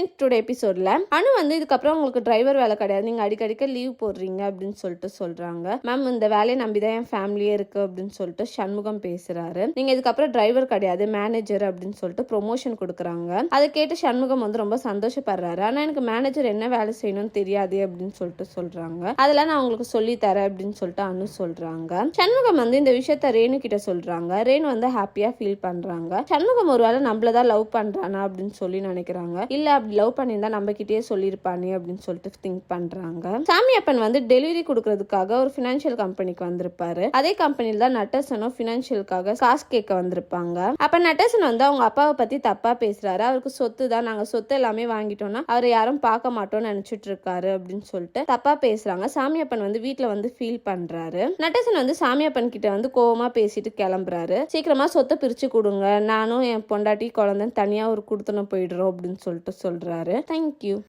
Friends today எபிசோட்ல அனு வந்து இதுக்கப்புறம் உங்களுக்கு டிரைவர் வேலை கிடையாது. நீங்க அடிக்கடிக்க லீவ் போடுறீங்க அப்படின்னு சொல்லிட்டு சொல்றாங்க. மேம் இந்த வேலையை நம்பி தான் என் ஃபேமிலியே இருக்கு அப்படின்னு சொல்லிட்டு சண்முகம் பேசுறாரு. நீங்க இதுக்கப்புறம் டிரைவர் கிடையாது மேனேஜர் அப்படின்னு சொல்லிட்டு ப்ரொமோஷன் கொடுக்குறாங்க. அதை கேட்டு சண்முகம் வந்து ரொம்ப சந்தோஷப்படுறாரு. ஆனா எனக்கு மேனேஜர் என்ன வேலை செய்யணும்னு தெரியாது அப்படின்னு சொல்லிட்டு சொல்றாங்க. அதெல்லாம் நான் உங்களுக்கு சொல்லி தரேன் அப்படின்னு சொல்லிட்டு அனு சொல்றாங்க. சண்முகம் வந்து இந்த விஷயத்த ரேணு கிட்ட சொல்றாங்க. ரேணு வந்து ஹாப்பியா ஃபீல் பண்றாங்க. சண்முகம் ஒருவேளை நம்மளதான் லவ் பண்றானா அப்படின்னு சொல்லி நினைக்கிறாங்க. இல்ல அப்படி லவ் பண்ணியிருந்தா நம்ம சொல்லியிருப்பானே அப்படின்னு சொல்லிட்டு திங்க் பண்றாங்க. சாமியப்பன் வந்து டெலிவரி கொடுக்கறதுக்காக ஒரு ஃபினான்ஷியல் கம்பெனிக்கு வந்திருப்பாரு. அதே கம்பெனியில் தான் நட்டசனும் ஃபினான்ஷியலுக்காக காசு கேட்க வந்திருப்பாங்க. அப்ப நட்டசன் வந்து அவங்க அப்பாவை பத்தி தப்பா பேசுறாரு. அவருக்கு சொத்து தான். நாங்க சொத்து எல்லாமே வாங்கிட்டோம்னா அவரை யாரும் பார்க்க மாட்டோம்னு நினைச்சிட்டு இருக்காரு அப்படின்னு சொல்லிட்டு தப்பா பேசுறாங்க. சாமியப்பன் வந்து வீட்டில் வந்து ஃபீல் பண்றாரு. நட்டசன் வந்து சாமியப்பன் கிட்ட வந்து கோவமாக பேசிட்டு கிளம்புறாரு. சீக்கிரமா சொத்தை பிரிச்சு கொடுங்க. நானும் என் பொண்டாட்டி குழந்தை தனியா ஒரு குடுத்தனம் போயிடுறோம் அப்படின்னு சொல்லிட்டு சொல்றாரு. தேங்க்யூ